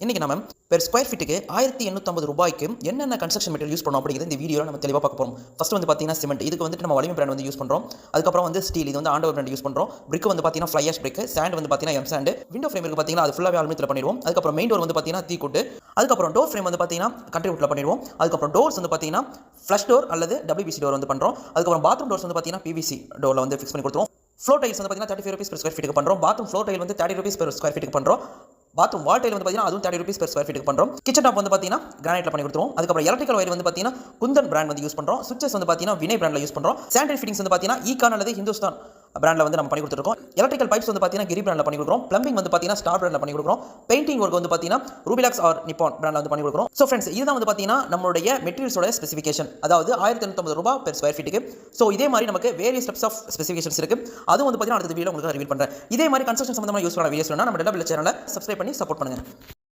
இன்றைக்கி நம்ம per square ஃபீட்டுக்கு ஆயிரத்தி எண்ணூற்றம்பது ரூபாய்க்கு என்னென்ன கன்ஸ்ட்ரக்ஷன் மெட்டீரியல் யூஸ் பண்ணோம் அப்படிங்கிறது இந்த வீடியோவில் நம்ம தெளிவாக பார்க்க போகிறோம் ஃபஸ்ட் வந்து பார்த்தீங்கன்னா சிமெண்ட் இதுக்கு வந்துட்டு நம்ம வலிமை பிராண்ட் வந்து யூஸ் பண்ணுறோம் அதுக்கப்புறம் வந்து ஸ்டீல் இது வந்து ஆண்டவர் பிராண்ட் யூஸ் பண்ணுறோம் பிரிக் வந்து பார்த்தீங்கன்னா ஃப்ளையர்ஸ் பிரிக் சாண்ட் வந்து பார்த்தீங்கன்னா எம் சாண்ட் விண்டோ ஃப்ரேம் இருக்கு பார்த்தீங்கன்னா அது ஃபுல்லாகவே அலுமித்தில் பண்ணிடுவோம். அதுக்கப்புறம் மெயின் டோர் வந்து பார்த்தீங்கன்னா தீக்கூட்டு அதுக்கப்புறம் டோர் ஃப்ரேம் வந்து பார்த்தீங்கன்னா கண்ட்ரி வுட்டில் பண்ணிடுவோம். அதுக்கப்புறம் டோர்ஸ் வந்து பார்த்தீங்கன்னா ஃப்ளஷ் டோர் அல்லது டபிள்யூபிசி டோர் வந்து பண்ணுறோம் அதுக்கப்புறம் பாத்ரூம் டோர்ஸ் வந்து பார்த்தீங்கன்னா பிவிசி டோரில் வந்து ஃபிக்ஸ் பண்ணி கொடுத்துருவோம். ஃப்ளோ டைல்ஸ் வந்து பார்த்தீங்கன்னா thirty five rupees per square ஃபீட்டுக்கு பண்ணுறோம் பாத்ரூம் ஃப்ளோ டைல் வந்து தேர்ட்டி ருபீஸ் per ஸ்கொயர் ஃபீட்டுக்கு பண்ணுறோம் பாத்ரூம் வால் டைல் வந்து பார்த்தீங்கன்னா அதுவும் தேர்ட்டி ருபீஸ் per ஸ்கொயர் ஃபீட்டுக்கு பண்ணுறோம் கிச்சன் டாப் வந்து பார்த்தீங்கன்னா கிரானைட்டில் பண்ணி கொடுத்துருவோம். அதுக்கப்புறம் எலக்ட்ரிக்கல் ஒயர் வந்து பார்த்தீங்கன்னா குந்தன் பிராண்ட் வந்து யூஸ் பண்ணுறோம் சுவிச்சஸ் வந்து பார்த்தீங்கன்னா வினை பிராண்டில் யூஸ் பண்ணுறோம் சானிடரி ஃபிட்டிங்ஸ் வந்து பார்த்தீங்கன்னா ஈகான் அல்லது ஹிந்துஸ்தான் பிராண்டில் வந்து நம்ம பண்ணி கொடுத்துருக்கோம். எலக்ட்ரிக்கல் பைப்ஸ் வந்து பார்த்தீங்கன்னா கிரி பிராண்டில் பண்ணி கொடுக்குறோம். பிளம்பிங் வந்து பார்த்தீங்கன்னா ஸ்டார் பிராண்டில் பண்ணி கொடுக்குறோம். பெயிண்டிங் ஒர்க் வந்து பார்த்தீங்கன்னா ரூபிலாக்ஸ் ஆர் நிப்பான் பிராண்டில் வந்து பண்ணி கொடுக்குறோம். ஸோ ஃப்ரெண்ட்ஸ் இதுதான் வந்து பார்த்தீங்கன்னா நம்மளுடைய மெட்டீரியல்ஸோட ஸ்பெசிஃபிகேஷன் அதாவது ஆயிரத்தி எண்ணூற்றம்பது ரூபாய் பெர் ஸ்கொயர் ஃபீட்டுக்கு ஸோ இதே மாதிரி நமக்கு வேரிய ஸ்டெப்ஸ் ஆஃப் ஸ்பெசிஃபிகேஷன்ஸ் இருக்குது அதுவும் வந்து பார்த்தீங்கன்னா அடுத்த வீடியோ உங்களுக்கு ரிவீல் பண்ணுறேன் இதே மாதிரி கன்ஸ்ட்ரக்ஷன் சம்பந்தமாக யூஸ் பண்ண வீடியோஸ் வேணா நம்ம டெவலப் சேனலை சப்ஸ்கிரைப் பண்ணி சப்போர்ட் பண்ணுங்கள்